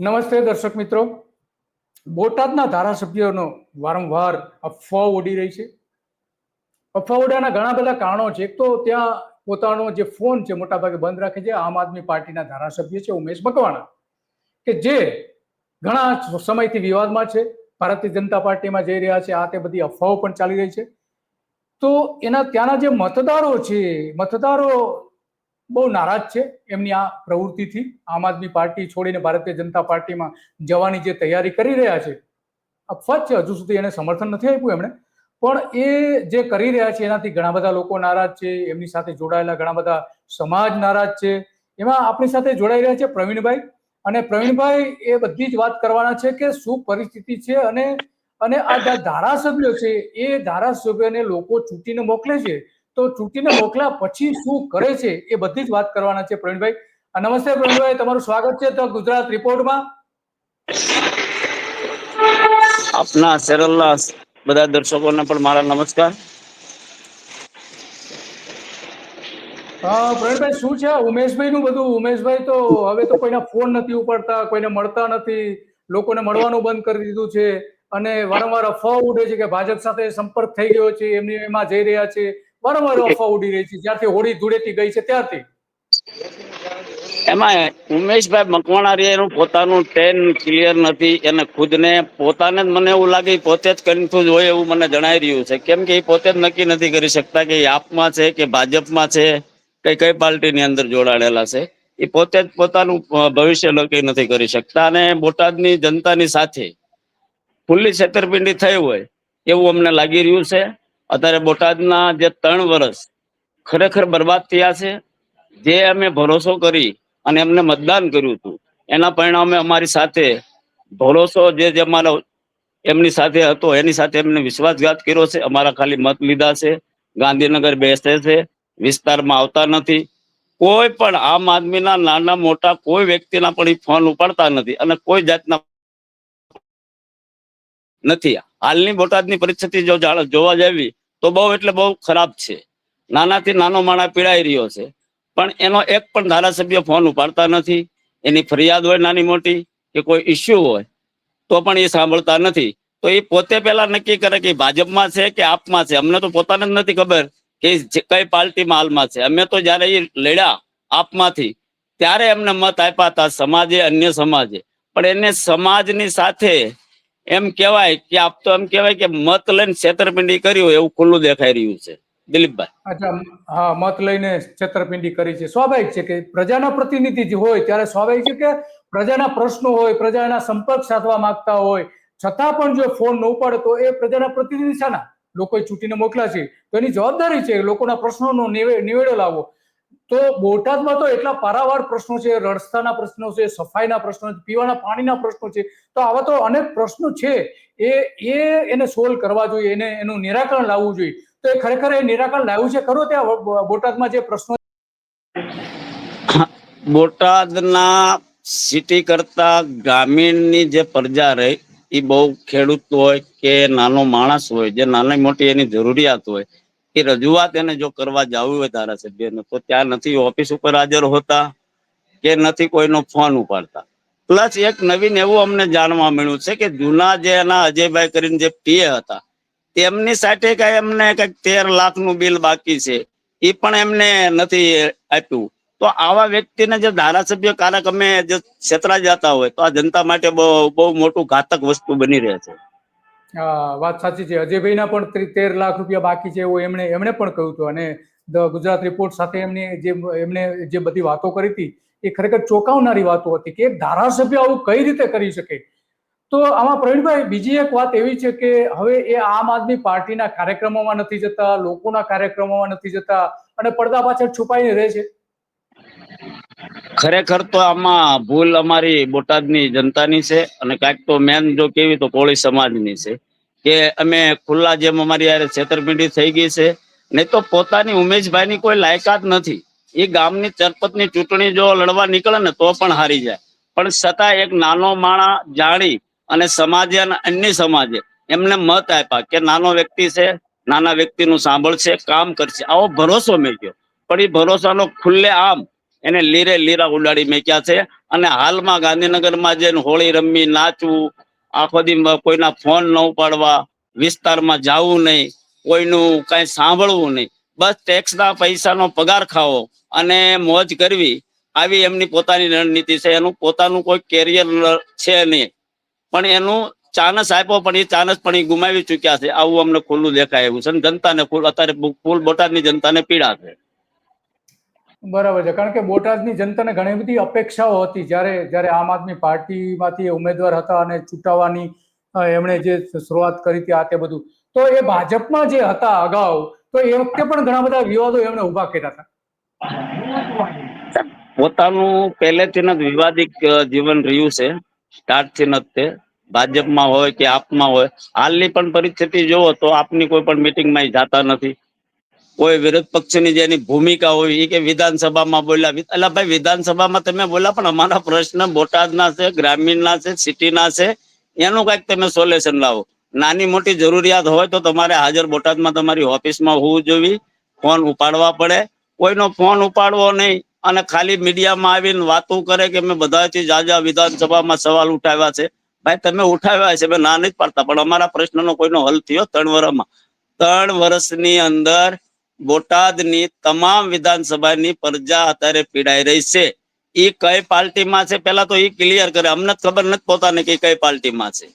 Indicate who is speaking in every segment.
Speaker 1: નમસ્તે દર્શક મિત્રો. બોટાદના ધારાસભ્યોનો વારંવાર અફવાઓ ઉડી રહી છે. અફવા ઉડાના ઘણા બધા કારણો છે. એક તો ત્યાં પોતાનો જે ફોન છે, મોટાભાગે બંધ રાખે છે. આમ આદમી પાર્ટીના ધારાસભ્ય છે, ઉમેશ મકવાણા, કે જે ઘણા સમયથી વિવાદમાં છે. ભારતીય જનતા પાર્ટીમાં જઈ રહ્યા છે. આ તે બધી અફવાઓ પણ ચાલી રહી છે. તો એના ત્યાંના જે મતદારો છે, મતદારો બહુ નારાજ છે એમની આ પ્રવૃત્તિથી. આમ આદમી પાર્ટી છોડીને ભારતીય જનતા પાર્ટીમાં જવાની જે તૈયારી કરી રહ્યા છે અફવાજ છે, હજુ સુધી એને સમર્થન નથી આપ્યું એમણે. પણ એ જે કરી રહ્યા છે, એનાથી ઘણા બધા લોકો નારાજ છે, એમની સાથે જોડાયેલા ઘણા બધા સમાજ નારાજ છે. એમાં આપણી સાથે જોડાઈ રહ્યા છે પ્રવીણભાઈ. અને પ્રવીણભાઈ, એ બધી જ વાત કરવાના છે કે શું પરિસ્થિતિ છે અને અને આ ધારાસભ્યો છે, એ ધારાસભ્યોને લોકો ચૂંટીને મોકલે છે? તો ચૂંટીને મોકલ્યા પછી શું કરે છે એ બધી જ વાત કરવાના છે પ્રવીણભાઈ. નમસ્તે પ્રવીણભાઈ તમારું સ્વાગત છે તો ગુજરાત રિપોર્ટમાં.
Speaker 2: આપના સેરલના બધા દર્શકોને પણ મારા નમસ્કાર.
Speaker 1: હા પ્રવીણભાઈ શું છે ઉમેશભાઈ નું બધું? ઉમેશભાઈ તો હવે તો કોઈના ફોન નથી ઉપાડતા કોઈને મળતા નથી. લોકોને મળવાનું બંધ કરી દીધું છે. અને વારંવાર અફવા ઉડે છે કે ભાજપ સાથે સંપર્ક થઈ ગયો છે એમની એમાં જઈ રહ્યા છે. વારંવાર અફવા ઉડી રહી છે. જ્યાંથી હોળી ધૂળેટી ગઈ છે ત્યાંથી
Speaker 2: એમાં ઉમેશભાઈ મકવાણા એનું પોતાનું ટ્રેન ક્લિયર નથી એને ખુદને પોતાને જ મને એવું લાગે પોતે જ કન્ફ્યુઝ હોય એવું મને જણાઈ રહ્યું છે. કેમ કે એ પોતે જ નક્કી નથી કરી શકતા કે એ આપમાં છે કે ભાજપમાં છે કે કઈ પાર્ટીની અંદર જોડાયેલા છે. એ પોતે જ પોતાનું ભવિષ્ય નક્કી નથી કરી શકતા અને બોટાદની જનતાની સાથે ખુલ્લી છેતરપિંડી થઈ હોય એવું અમને લાગી રહ્યું છે. અત્યારે બોટાદના જે ત્રણ વર્ષ ખરેખર બરબાદ થયા છે, જે અમે ભરોસો કરી અને એમને મતદાન કર્યું હતું, એના પરિણામે અમારી સાથે ભરોસો જે જે અમારો એમની સાથે હતો, એની સાથે એમને વિશ્વાસઘાત કર્યો છે, અમારા ખાલી મત લીધા છે, ગાંધીનગર બેસે છે, વિસ્તારમાં આવતા નથી. કોઈ પણ આમ આદમીના નાના મોટા કોઈ વ્યક્તિના પણ ફોન ઉપાડતા નથી અને કોઈ જાતના નથી હાલની બોટાદની પરિસ્થિતિ જો જોવા જાવી, તો બહુ એટલે બહુ ખરાબ છે. નાનાથી નાનો માણા પીડાઈ રહ્યો છે. પણ એનો એક પણ ધારાસભ્ય ફોન ઉપાડતા નથી. એની ફરિયાદ હોય નાની મોટી કે કોઈ ઇસ્યુ હોય, તો પણ એ સાંભળતા નથી. તો એ પોતે પેલા નક્કી કરે કે ભાજપમાં છે કે આપમાં છે? અમને તો પોતાને જ નથી ખબર કે કઈ પાર્ટીમાં હાલમાં છે. અમે તો જયારે એ લડ્યા આપમાંથી, ત્યારે એમને મત આપ્યા હતા સમાજે, અન્ય સમાજે. પણ એને સમાજની સાથે એમ કહેવાય કે આપ તો એમ કહેવાય કે મત લઈને છેતરપિંડી કરી હોય એવું ખુલ્લું દેખાઈ રહ્યું છે. દિલીપભાઈ.
Speaker 1: અચ્છા હા, મત લઈને છેતરપિંડી કરી છે. સ્વાભાવિક છે કે પ્રજાના પ્રતિનિધિ જે હોય ત્યારે સ્વાભાવિક છે કે પ્રજાના પ્રશ્નો હોય, પ્રજાના સંપર્ક સાધવા માંગતા હોય. છતાં પણ જો ફોન ન ઉપાડે તો એ પ્રજાના પ્રતિનિધિ છે લોકોએ ચૂંટીને મોકલ્યા છે. તો એની જવાબદારી છે લોકોના પ્રશ્નોનો નિવેડો લાવવો. તો બોટાદમાં તો એટલા પારાવાર પ્રશ્નો છે રસ્તાના પ્રશ્નો છે, સફાઈના પ્રશ્નો છે, પીવાના પાણીના પ્રશ્નો છે. તો આવા તો અનેક પ્રશ્નો છે. એ એ એને સોલ્વ કરવા જોઈએ, એને, એનું નિરાકરણ લાવવું જોઈએ. તો એ ખરેખર એ નિરાકરણ લાવ્યું છે ખરો ત્યાં બોટાદમાં જે પ્રશ્નો
Speaker 2: બોટાદના સિટી કરતા ગ્રામીણની જે પ્રજા રહી એ બહુ ખેડૂત હોય કે નાનો માણસ હોય, જે નાની મોટી એની જરૂરિયાત હોય એ રજૂઆત એને જો કરવા જવું હોય ધારાસભ્યને, તો ત્યાં નથી ઓફિસ ઉપર હાજર હોતા કે નથી કોઈનો ફોન ઉપાડતા. પ્લસ એક નવીન એવું અમને જાણવા મળ્યું છે કે જૂના જે એના અજયભાઈ કરીને જે પીએ હતા, તેમની સાથે કઈ એમને કંઈક તેર લાખનું બિલ બાકી છે, એ પણ એમને નથી આપ્યું. તો આવા વ્યક્તિને જે ધારાસભ્ય કારક અમે જે છેતરા જતા હોય, તો આ જનતા માટે બહુ બહુ મોટું ઘાતક વસ્તુ બની રહે છે.
Speaker 1: વાત સાચી છે. અજયભાઈના પણ તેર લાખ રૂપિયા બાકી છે એવું એમણે એમણે પણ કહ્યું હતું. અને ધ ગુજરાત રિપોર્ટ સાથે એમની જે એમણે જે બધી વાતો કરી હતી, એ ખરેખર ચોંકાવનારી વાતો હતી કે ધારાસભ્ય આવું કઈ રીતે કરી શકે? તો આમાં પ્રવીણભાઈ, બીજી એક વાત એવી છે કે હવે એ આમ આદમી પાર્ટીના કાર્યક્રમોમાં નથી જતા, લોકોના કાર્યક્રમોમાં નથી જતા અને પડદા પાછળ છુપાઈને રહે છે.
Speaker 2: ખરેખર તો આમાં ભૂલ અમારી બોટાદની જનતાની છે અને કાંઈક તો મેન જો કેવી તો કોળી સમાજની છે કે અમે ખુલ્લા જેમ અમારી યારે છેતરપિંડી થઈ ગઈ છે. નહીં તો પોતાની ઉમેશભાઈની કોઈ લાયકાત નથી. એ ગામની ચરપતની ચૂંટણી જો લડવા નીકળે ને તો પણ હારી જાય. પણ છતાં એક નાનો માણા જાણી અને સમાજે અને અન્ય સમાજે એમને મત આપ્યા કે નાનો વ્યક્તિ છે, નાના વ્યક્તિનું સાંભળશે, કામ કરશે. આવો ભરોસો મેં પણ એ ભરોસાનો ખુલ્લે આમ એને લીરે લીરા ઉડાડી મેક્યા છે. અને હાલમાં ગાંધીનગરમાં જઈને હોળી રમવી, નાચવું, આખો દી કોઈના ફોન ન ઉપાડવા, વિસ્તારમાં જવું નહીં, કોઈનું કઈ સાંભળવું નહીં. બસ ટેક્સના પૈસાનો પગાર ખાવો અને મોજ કરવી. આવી એમની પોતાની રણનીતિ છે. એનું પોતાનું કોઈ કેરિયર છે નહીં. પણ એનું ચાનસ આપ્યો, પણ એ ચાનસ પણ એ ગુમાવી ચુક્યા છે. આવું અમને ખુલ્લું દેખાય એવું છે. જનતાને અત્યારે ફૂલ બોટાદની જનતાને પીડા છે.
Speaker 1: બરાબર છે. કારણ કે બોટાદની જનતાને ઘણી બધી અપેક્ષાઓ હતી જ્યારે જ્યારે આમ આદમી પાર્ટીમાંથી ઉમેદવાર હતા અને ચૂંટાવાની એમણે જે શરૂઆત કરી હતી આ તે બધું. તો એ ભાજપમાં જે હતા અગાઉ, તો એ વખતે પણ ઘણા બધા વિવાદો એમણે ઊભા કર્યા હતા.
Speaker 2: પોતાનું પહેલેથી જ વિવાદિત જીવન રહ્યું છે. સ્ટાર્ટથી જ તે. ભાજપમાં હોય કે આપમાં હોય. હાલની પણ પરિસ્થિતિ જોવો તો આપની કોઈ પણ મિટિંગમાં જાતા નથી. કોઈ વિરોધ પક્ષની જેની ભૂમિકા હોય એ કે વિધાનસભામાં બોલ્યા એટલે ભાઈ, વિધાનસભામાં તમે બોલ્યા પણ અમારા પ્રશ્ન બોટાદના છે, ગ્રામીણના છે, સિટીના છે, એનું કંઈક તમે સોલ્યુશન લાવો. નાની મોટી જરૂરિયાત હોય તો તમારે હાજર બોટાદમાં તમારી ઓફિસમાં હોવું જોઈએ, ફોન ઉપાડવા પડે. કોઈનો ફોન ઉપાડવો નહીં અને ખાલી મીડિયામાં આવીને વાતો કરે કે મેં બધાથી જાજા વિધાનસભામાં સવાલ ઉઠાવ્યા છે. ભાઈ, તમે ઉઠાવ્યા છે મેં ના નથી પાડતા, પણ અમારા પ્રશ્નનો કોઈનો હલ થયો ત્રણ વર્ષમાં ત્રણ વર્ષની અંદર બોટાદની તમામ વિધાનસભાની પ્રજા અત્યારે પીડાઈ રહી છે. એ કઈ પાર્ટીમાં છે? પેલા તો એ ક્લિયર કરે. અમને ખબર નથી પોતાને કે કઈ પાર્ટીમાં છે.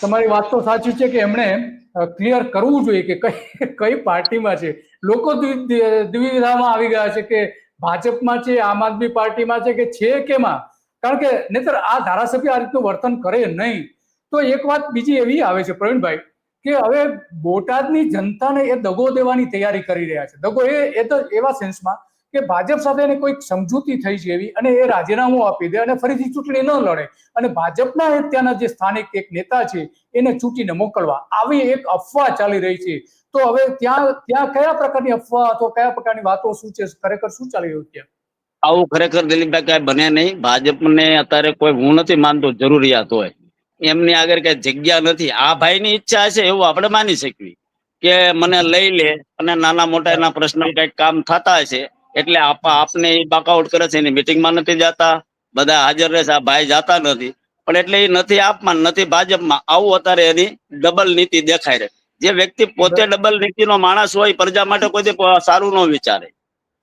Speaker 1: તમારી વાત તો સાચી છે કે એમણે ક્લિયર કરવું જોઈએ કે કઈ કઈ પાર્ટીમાં છે. લોકો દ્વિ- દ્વિ- દ્વિવિધામાં આવી ગયા છે કે ભાજપમાં છે, આમ આદમી પાર્ટીમાં છે કે છે કેમાં? કારણ કે નહીતર આ ધારાસભ્ય આ રીતનું વર્તન કરે નહીં. તો એક વાત બીજી એવી આવે છે, પ્રવીણભાઈ, કે હવે બોટાદની જનતાને એ દગો દેવાની તૈયારી કરી રહ્યા છે. દગો એ એ તો એવા સેન્સમાં કે ભાજપ સાથે એને કોઈક સમજૂતી થઈ છે એવી અને એ રાજીનામું આપી દે અને ફરીથી ચૂંટણી ન લડે. અને ભાજપના ત્યાંના જે સ્થાનિક એક નેતા છે, એને ચૂંટીને મોકલવા. આવી એક અફવા ચાલી રહી છે. તો હવે ત્યાં ત્યાં કયા પ્રકારની અફવા અથવા કયા પ્રકારની વાતો શું છે, ખરેખર શું ચાલી રહ્યું છે?
Speaker 2: આવું ખરેખર દિલીપભાઈ કઈ બને નહીં. ભાજપને અત્યારે કોઈ હું નથી માનતો, જરૂરિયાત હોય. એમની આગળ કઈ જગ્યા નથી. આ ભાઈની ઈચ્છા છે એવું આપણે માની શકીએ કે મને લઈ લે અને નાના મોટા એના પ્રશ્નો કંઈક કામ થતા હશે એટલે આપ, આપને એ બાકઆઉટ કરે છે, એની મિટિંગમાં નથી જતા. બધા હાજર રહેશે આ ભાઈ જતા નથી. પણ એટલે એ નથી આપમાં, નથી ભાજપમાં. આવું અત્યારે એની ડબલ નીતિ દેખાય રહે. જે વ્યક્તિ પોતે ડબલ નીતિનો માણસ હોય, પ્રજા માટે કોઈ સારું ન વિચારે.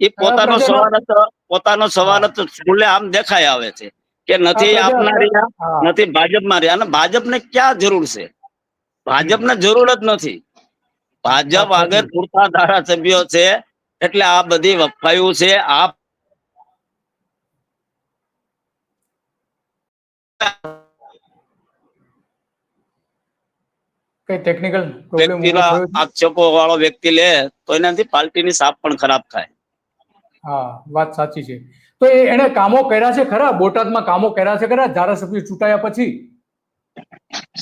Speaker 2: એ પોતાનો
Speaker 1: સવાલ
Speaker 2: હતો પોતાનો સ્વાર્થ ખુલ્લે આમ દેખાય આવે છે કે નથી
Speaker 1: પ્રજા-
Speaker 2: આપના રહ્યા
Speaker 1: હા.
Speaker 2: નથી ભાજપમાં રહ્યા. અને ભાજપને ક્યાં જરૂર છે? ભાજપને જરૂર જ નથી. ભાજપ આગળ પૂરતા ધારાસભ્યો છે એટલે આ બધી વફાયું છે આ
Speaker 1: કઈ ટેકનિકલ
Speaker 2: આક્ષેપો વાળો વ્યક્તિ લે તો એનાથી પાર્ટીની સાપ પણ ખરાબ થાય.
Speaker 1: હા, વાત સાચી છે. તો એને કામો કર્યા છે ખરા? બોટાદમાં કામો કર્યા છે ખરા? ધારાસભ્ય ચૂંટાયા પછી?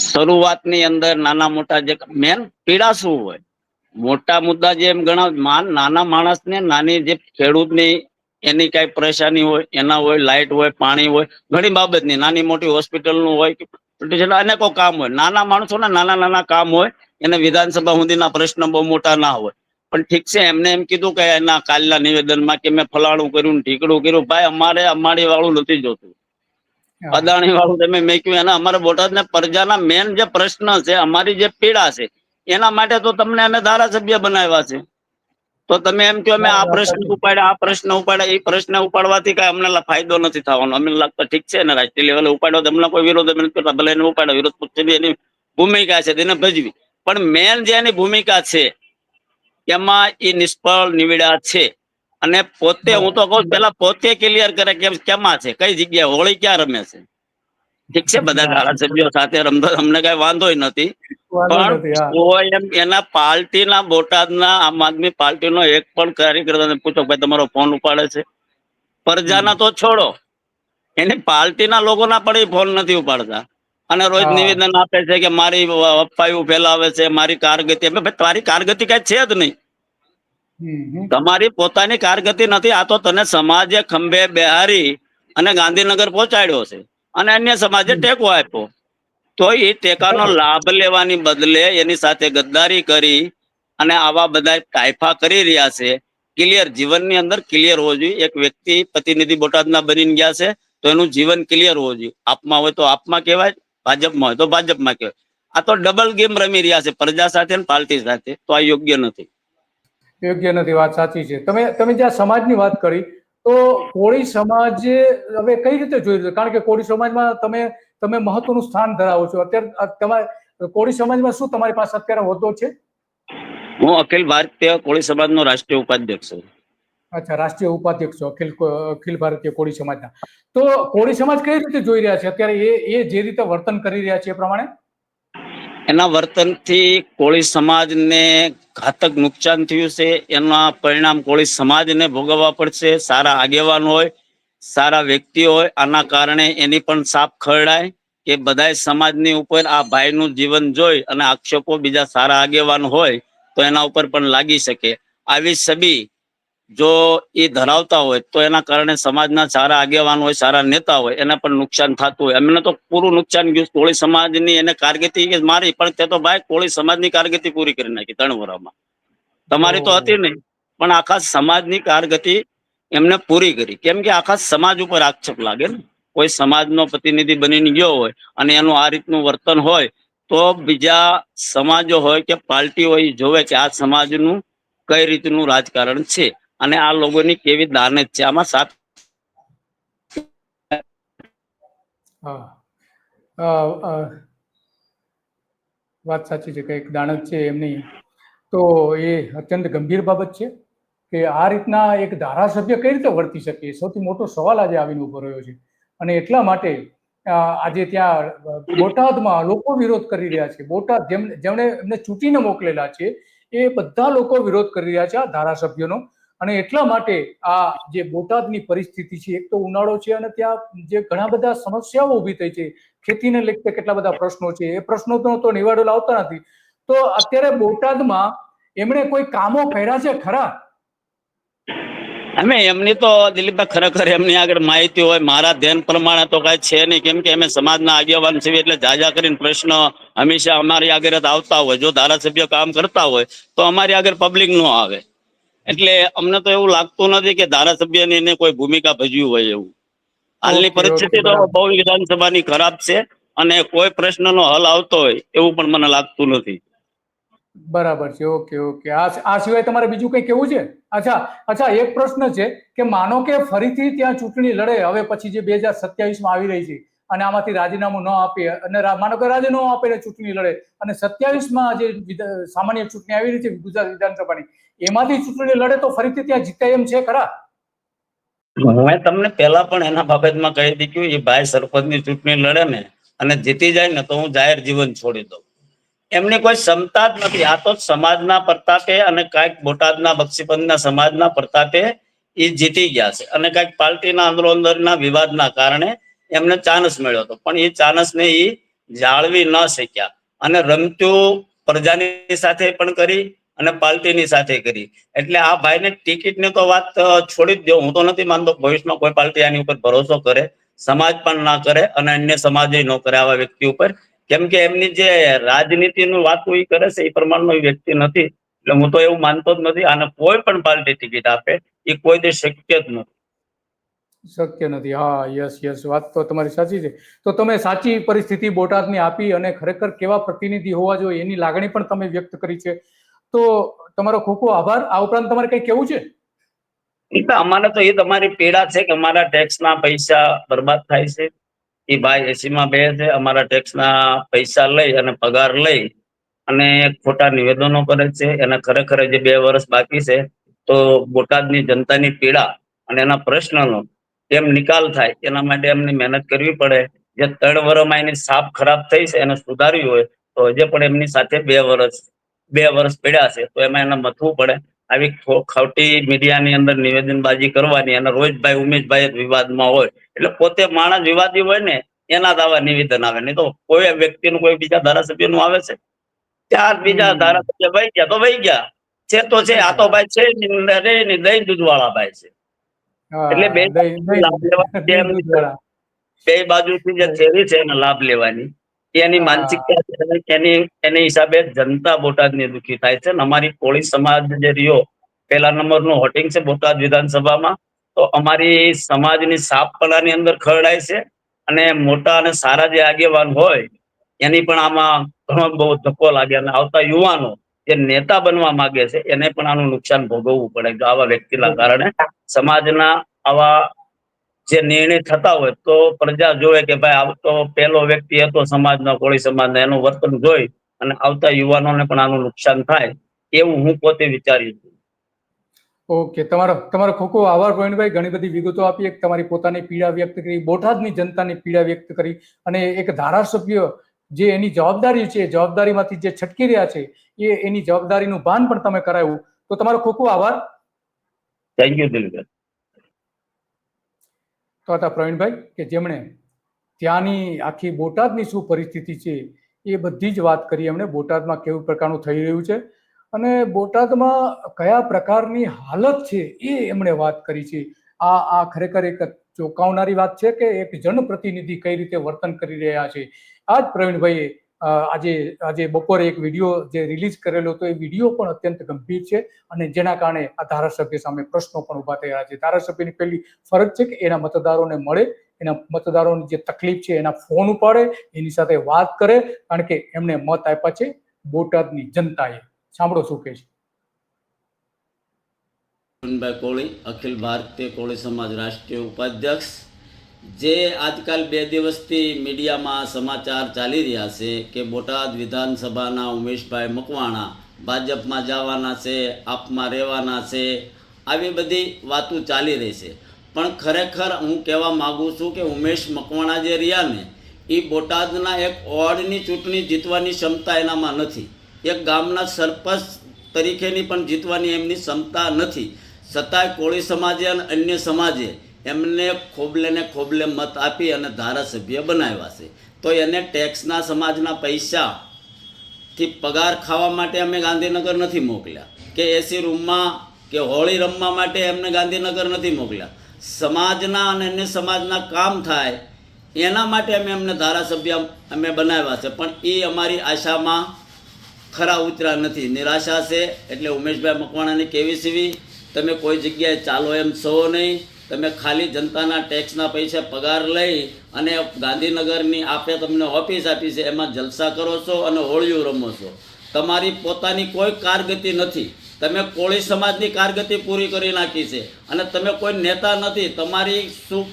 Speaker 2: શરૂઆતની અંદર નાના મોટા જે મેન પીડા શું હોય? મોટા મુદ્દા જે એમ માન નાના માણસને નાની જે ખેડૂતની એની કઈ પરેશાની હોય, એના હોય લાઇટ હોય, પાણી હોય, ઘણી બાબતની, નાની મોટી હોસ્પિટલનું હોય કે અનેકો કામ હોય. નાના માણસોના નાના નાના કામ હોય, એને વિધાનસભા સુધીના પ્રશ્ન બહુ મોટા ના હોય. પણ ઠીક છે એમને એમ કીધું કે એના કાલના નિવેદનમાં કે મેં ફલાણું કર્યું ઢીકડું કર્યું. ભાઈ અમારે અમારી વાળું નથી જોતું. અદાણી વાળું તમે મેક્યું એના અમારા બોટાદના પ્રજાના મેન જે પ્રશ્ન છે અમારી જે પીડા છે એના માટે તો તમને અમે ધારાસભ્ય બનાવ્યા છે. તો તમે એમ કહો અમે આ પ્રશ્ન ઉપાડ્યા આ પ્રશ્ન ઉપાડ્યા એ પ્રશ્ન ઉપાડવાથી કઈ અમને ફાયદો નથી થવાનો. અમને લાગતા ઠીક છે ને રાષ્ટ્રીય લેવલે ઉપાડ્યો તો અમને કોઈ વિરોધ અમે નથી કરતા. ભલે એને ઉપાડ્યો વિરોધ પક્ષની એની ભૂમિકા છે તેને ભજવી. પણ મેન જે એની ભૂમિકા છે એમાં એ નિષ્ફળ નીવડ્યા છે. અને પોતે હું તો કહું પેલા પોતે ક્લિયર કરે કે કેમાં છે કઈ જગ્યાએ હોળી ક્યાં રમે છે. ઠીક છે બધા ધારાસભ્યો સાથે રમતો અમને કઈ વાંધો નથી. પણ એમ એના પાર્ટીના બોટાદના આમ આદમી પાર્ટીનો એક પણ કાર્યકર્તાને પૂછો ભાઈ તમારો ફોન ઉપાડે છે? પ્રજાના તો છોડો. એની પાર્ટીના લોકોના પણ એ ફોન નથી ઉપાડતા. અને રોજ નિવેદન આપે છે કે મારી અપાયું ફેલાવે છે મારી કારગતિ તારી કારગતિ કઈ છે જ નહીં. તમારી પોતાની કારગતિ નથી આ તો તને સમાજે ખંભે બેહારી અને ગાંધીનગર પહોંચાડ્યો છે. અને અન્ય સમાજે ટેકો આપ્યો. તો એ ટેકાનો લાભ લેવાની બદલે એની સાથે ગદ્દારી કરી અને આવા બધા કાયફા કરી રહ્યા છે. ક્લિયર જીવનની અંદર ક્લિયર હોવો જોઈએ. એક વ્યક્તિ પ્રતિનિધિ બોટાદના બની ગયા છે તો એનું જીવન ક્લિયર હોવું જોઈએ. આપમાં હોય તો આપમાં કહેવાય. ભાજપમાં હોય તો ભાજપમાં કહેવાય. આ તો ડબલ ગેમ રમી રહ્યા છે પ્રજા સાથે અને પાર્ટી સાથે. તો આ યોગ્ય નથી.
Speaker 1: યોગ્ય નથી વાત સાચી છે. તમે તમે જ્યાં સમાજની વાત કરી તો કોળી સમાજ હવે કઈ રીતે જોઈ રહ્યો? કારણ કે કોળી સમાજમાં તમે તમે મહત્વનું સ્થાન ધરાવો છો. અત્યારે તમારે કોળી સમાજમાં શું તમારી પાસે અત્યારે હોદ્દો છે?
Speaker 2: હું અખિલ ભારતીય કોળી સમાજનો રાષ્ટ્રીય ઉપાધ્યક્ષ છું.
Speaker 1: અચ્છા, રાષ્ટ્રીય ઉપાધ્યક્ષ અખિલ અખિલ ભારતીય કોળી સમાજના. તો કોળી સમાજ કઈ રીતે જોઈ રહ્યા છે? અત્યારે એ એ જે રીતે વર્તન કરી રહ્યા છે એ પ્રમાણે?
Speaker 2: એના વર્તનથી કોળી સમાજને ઘાતક નુકસાન થયું છે. એના પરિણામ કોળી સમાજને ભોગવવા પડશે. સારા આગેવાન હોય, સારા વ્યક્તિ હોય, આના કારણે એની પણ સાપ ખરડાય કે બધાય સમાજની ઉપર આ ભાઈનું જીવન જોઈ અને આક્ષેપો બીજા સારા આગેવાન હોય તો એના ઉપર પણ લાગી શકે. આવી છબી જો એ ધરાવતા હોય તો એના કારણે સમાજના સારા આગેવાન હોય સારા નેતા હોય એને પણ નુકસાન થતું હોય. એમને તો પૂરું નુકસાન ગયું. કોળી સમાજની એને કારકિર્દી મારી પણ તે તો ભાઈ કોળી સમાજની કારકિર્દી પૂરી કરી નાખી ત્રણ વર્ષમાં તમારી તો હતી નહીં પણ આખા સમાજની કારગતિ એમને પૂરી કરી. કેમ કે આખા સમાજ ઉપર આક્ષેપ લાગે ને. કોઈ સમાજનો પ્રતિનિધિ બનીને ગયો હોય અને એનું આ રીતનું વર્તન હોય તો બીજા સમાજો હોય કે પાર્ટી હોય જોવે કે આ સમાજનું કઈ રીતનું રાજકારણ છે. અને આ લોકોની કેવી દાનત છે? આમાં સાત
Speaker 1: વાત સાચી છે કે એક દાણત છે એમની. તો એ અત્યંત ગંભીર બાબત છે કે આ રીતના એક ધારાસભ્ય કઈ રીતે વર્તી શકે? સૌથી મોટો સવાલ આજે આવીને ઊભો રહ્યો છે. અને એટલા માટે આજે ત્યાં બોટાદમાં લોકો વિરોધ કરી રહ્યા છે. બોટાદ જેમ, જેમણે એમને ચૂંટીને મોકલેલા છે, એ બધા લોકો વિરોધ કરી રહ્યા છે આ ધારાસભ્યનો. અને એટલા માટે આ જે બોટાદની પરિસ્થિતિ છે, એક તો ઉનાળો છે અને ત્યાં જે ઘણા બધા સમસ્યાઓ ઊભી થઈ છે, ખેતીને લગતા કેટલા બધા પ્રશ્નો છે, એ પ્રશ્નો તો નિવાડો લાવતા નથી. તો અત્યારે બોટાદમાં એમણે કોઈ કામો કર્યા છે ખરા?
Speaker 2: અમે એમની તો દિલીપભાઈ ખરેખર એમની આગળ માહિતી હોય, મારા ધ્યાન પ્રમાણે તો કઈ છે નહીં. કેમ કે અમે સમાજના આગેવાન છીએ એટલે જાજા કરીને પ્રશ્ન હંમેશા અમારી આગળ આવતા હોય. જો ધારાસભ્ય કામ કરતા હોય, તો અમારી આગળ પબ્લિક નો આવે. એટલે અમને તો એવું લાગતું નથી કે ધારાસભ્યની એને કોઈ ભૂમિકા ભજવી હોય એવું. હાલની પરિસ્થિતિ તો બહુ વિધાનસભાની ખરાબ છે અને કોઈ પ્રશ્નનો હલ આવતો હોય એવું પણ મને લાગતું નથી.
Speaker 1: બરાબર છે ઓકે ઓકે. આ આ સિવાય તમારે બીજું કંઈ કેવું છે? અચ્છા અચ્છા એક પ્રશ્ન છે કે માનો કે ફરીથી ત્યાં ચૂંટણી લડે હવે પછી જે બે હજાર સત્યાવીસમાં આવી રહી છે અને આમાંથી રાજીનામું ન આપીએ અને માનો કે રાજીનામું આપે ચૂંટણી લડે. અને સત્યાવીસમાં જે સામાન્ય ચૂંટણી આવી રહી છે ગુજરાત વિધાનસભાની, એમાંથી ચૂંટણી લડે તો ફરીથી ત્યાં જીતાય એમ છે ખરા?
Speaker 2: મેં તમને પહેલા પણ એના બાબતમાં કહી દીધું એ ભાઈ સરપંચની ચૂંટણી લડે ને અને જીતી જાય ને તો હું જાહેર જીવન છોડી દઉં. એમની કોઈ ક્ષમતા જ નથી. આ તો સમાજના પ્રતાપે અને કાંઈક બોટાદના બક્ષીપંથના સમાજના પ્રતાપે એ જીતી ગયા છે. અને કાંઈક પાર્ટીના અંદરના વિવાદના કારણે એમને ચાન્સ મળ્યો હતો. પણ એ ચાન્સને એ જાળવી ન શક્યા. અને રમતું પ્રજાની સાથે પણ કરી અને પાર્ટીની સાથે કરી. એટલે આ ભાઈને ટિકિટની તો વાત છોડી જ દો. હું તો નથી માનતો ભવિષ્યમાં કોઈ પાર્ટી આની ઉપર ભરોસો કરે, સમાજ પણ ના કરે અને અન્ય સમાજે ન કરે આવા વ્યક્તિ ઉપર. કેમ કે એમની જે રાજનીતિનું વાત એ કરે છે, એ પ્રમાણનો વ્યક્તિ નથી. એટલે હું તો એવું માનતો જ નથી. અને કોઈ પણ પાર્ટી ટિકિટ આપે, એ કોઈ દે શક્ય જ નથી.
Speaker 1: શક્ય નથી. હા, યસ યસ, વાત તો તમારી સાચી છે. તો તમે સાચી પરિસ્થિતિ બોટાદની આપી અને ખરેખર કેવા પ્રતિનિધિ હોવા જોઈએ એની લાગણી પણ તમે વ્યક્ત કરી છે. તો તમારો ખૂબ ખૂબ આભાર. આ ઉપરાંત તમારે કંઈ કેવું છે?
Speaker 2: અમારે તો એ તમારી પીડા છે કે અમારા ટેક્સના પૈસા બરબાદ થાય છે. એ ભાઈ એસીમાં બે છે, અમારા ટેક્સના પૈસા લઈ અને પગાર લઈ અને ખોટા નિવેદનો કરે છે. અને ખરેખર જે બે વર્ષ બાકી છે, તો બોટાદની જનતાની પીડા અને એના પ્રશ્નનો કેમ નિકાલ થાય એના માટે એમની મહેનત કરવી પડે. જે ત્રણ વર્ષમાં એની સાપ ખરાબ થઈ છે એને સુધારવી હોય તો હજે પણ એમની સાથે બે વર્ષ બે વર્ષ પડ્યા છે તો એમાં એને મથવું પડે. આવી ખોટી મીડિયાની અંદર નિવેદનબાજી કરવાની અને રોજભાઈ ઉમેશભાઈ વિવાદમાં હોય એટલે પોતે માણસ વિવાદી હોય ને એના જ આવા નિવેદન આવે નહીં તો કોઈ વ્યક્તિનું કોઈ બીજા ધારાસભ્યનું આવે છે? ચાર બીજા ધારાસભ્ય વહી ગયા તો વહી ગયા. છે તો છે આ તો ભાઈ છે જ નહીં, રે નહીં, દહીં દૂધવાળા ભાઈ છે. એટલે બે બે બાજુથી જે થેરી છે એને લાભ લેવાની.
Speaker 3: એની માનસિકતા એની એની હિસાબે જનતા બોટાદની દુખી થાય છે અમારી કોળી સમાજ જે રહ્યો પહેલા નંબરનું હોટિંગ છે બોટાદ વિધાનસભામાં તો અમારી સમાજની સાપપણાની અંદર ખરડાય છે અને મોટા અને સારા જે આગેવાન હોય એની પણ આમાં ઘણો બહુ ધક્કો લાગે. અને આવતા યુવાનો જે નેતા બનવા માંગે છે, એને પણ આનું નુકસાન ભોગવવું પડે. આવા વ્યક્તિના કારણે સમાજના આવા જે નિર્ણય થતા હોય, તો પ્રજા જોવે કે ભાઈ, આ તો પહેલો વ્યક્તિ હતો સમાજનો, કોળી સમાજનો, એનું વર્તન જોઈ અને આવતા યુવાનોને પણ આનું નુકસાન થાય, એવું હું પોતે વિચારી છું.
Speaker 1: ઓકે, તમારો તમારો ખૂબ ખૂબ આભાર પ્રવીણભાઈ ઘણી બધી વિગતો આપી, એક તમારી પોતાની પીડા વ્યક્ત કરી, બોટાદની જનતાની પીડા વ્યક્ત કરી, અને એક ધારાસભ્ય જે એની જવાબદારી છે, જવાબદારીમાંથી જે છટકી રહ્યા છે એ એની જવાબદારીનું ભાન પણ તમે કરાવ્યું. તો તમારો ખૂબ ખૂબ આભાર.
Speaker 3: થેન્ક યુ દિલભાઈ
Speaker 1: તો હતા પ્રવીણભાઈ કે જેમણે ત્યાંની આખી બોટાદની શું પરિસ્થિતિ છે એ બધી જ વાત કરી. એમણે બોટાદમાં કેવું પ્રકારનું થઈ રહ્યું છે અને બોટાદમાં કયા પ્રકારની હાલત છે એ એમણે વાત કરી છે. આ આ ખરેખર એક ચોંકાવનારી વાત છે કે એક જનપ્રતિનિધિ કઈ રીતે વર્તન કરી રહ્યા છે? આ જ પ્રવીણભાઈએ આજે આજે બપોરે એક વીડિયો જે રિલીઝ કરેલો હતો, એ વીડિયો પણ અત્યંત ગંભીર છે અને જેના કારણે આ ધારાસભ્ય સામે પ્રશ્નો પણ ઊભા થયા છે. ધારાસભ્યની પહેલી ફરજ છે કે એના મતદારોને મળે, એના મતદારોની જે તકલીફ છે એના ફોન ઉપાડે, એની સાથે વાત કરે, કારણ કે એમને મત આપ્યા છે બોટાદની જનતાએ. સાંભળો શું કે છે.
Speaker 2: કોળી, અખિલ ભારતીય કોળી સમાજ રાષ્ટ્રીય ઉપાધ્યક્ષ. જે આજકાલ બે દિવસથી મીડિયામાં સમાચાર ચાલી રહ્યા છે કે બોટાદ વિધાનસભાના ઉમેશભાઈ મકવાણા ભાજપમાં જવાના છે, આપમાં રહેવાના છે, આવી બધી વાતો ચાલી રહી છે. પણ ખરેખર હું કહેવા માગું છું કે ઉમેશ મકવાણા જે રહ્યા ને એ બોટાદના એક વોર્ડની ચૂંટણી જીતવાની ક્ષમતા એનામાં નથી. એક ગામના સરપંચ તરીકેની પણ જીતવાની એમની ક્ષમતા નથી. છતાંય કોળી સમાજે અને અન્ય સમાજે એમને ખોબલે ને ખોબલે મત આપી અને ધારાસભ્ય બનાવ્યા છે. તો એને ટેક્સના સમાજના પૈસાથી પગાર ખાવા માટે અમે ગાંધીનગર નથી મોકલ્યા. કે એસી રૂમમાં કે હોળી રમવા માટે એમને ગાંધીનગર નથી મોકલ્યા. સમાજના અને અન્ય સમાજના કામ થાય, એના માટે અમે એમને ધારાસભ્ય અમે બનાવ્યા છે. પણ એ અમારી આશામાં ખરા ઉતરા નથી. નિરાશા છે. એટલે ઉમેશભાઈ મકવાણાની કેવી સીવી? તમે કોઈ જગ્યાએ ચાલો એમ છો નહીં. તમે ખાલી જનતાના ટેક્સના પૈસા પગાર લઈ અને ગાંધીનગરની આપે તમને ઓફિસ આપી છે, એમાં જલસા કરો છો અને હોળીઓ રમો છો. તમારી પોતાની કોઈ કારગતિ નથી. તમે કોળી સમાજની કારગતિ પૂરી કરી નાખી છે. અને તમે કોઈ નેતા નથી. તમારી શું,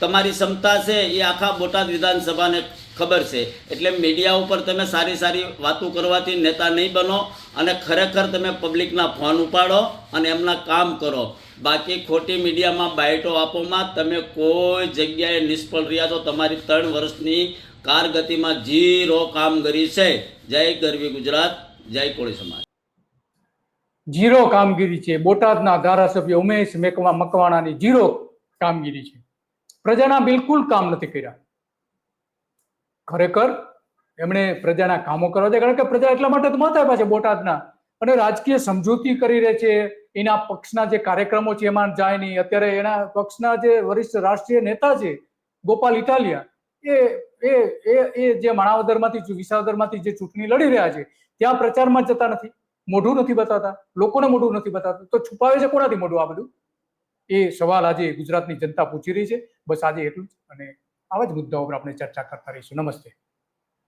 Speaker 2: તમારી ક્ષમતા છે એ આખા બોટાદ વિધાનસભાને ખબર છે. એટલે મીડિયા ઉપર તમે સારી સારી વાતો કરવાથી નેતા નહીં બનો અને ખરેખર તમે પબ્લિકના ફોન ઉપાડો અને એમના કામ કરો. બાકી ખોટી મીડિયામાં બાઇટો આપોમાં તમે કોઈ જગ્યાએ નિષ્ફળ રહ્યા છો તમારી ત્રણ વર્ષની કારગતિમાં જીરો કામગીરી છે. જય ગરવી ગુજરાત, જય કોળી સમાજ.
Speaker 1: જીરો કામગીરી છે. બોટાદના ધારાસભ્ય ઉમેશ મેકવા મકવાણાની જીરો કામગીરી છે. પ્રજાના બિલકુલ કામ નથી કર્યા. ખરેખર એમણે પ્રજાના કામો કરવા છે કારણ કે પ્રજા એટલા માટે તો માતા છે બોટાદના. અને રાજકીય સમજૂતી કરી રહે છે. એના પક્ષના જે કાર્યક્રમો છે, એમાં જાય નહીં. અત્યારે એના પક્ષના જે વરિષ્ઠ રાષ્ટ્રીય નેતા છે, ગોપાલ ઇટાલિયા, એ એ એ એ જે માણાવદરમાંથી વિસાવદરમાંથી જે ચૂંટણી લડી રહ્યા છે, ત્યાં પ્રચારમાં જતા નથી. મોઢું નથી બતાવતા. લોકોને મોઢું નથી બતાવતા. તો છુપાવે છે કોનાથી મોઢું આ બધું? એ સવાલ આજે ગુજરાતની જનતા પૂછી રહી છે. બસ આજે એટલું જ. અને આવા જ મુદ્દાઓ પર આપણે ચર્ચા કરતા રહીશું. નમસ્તે.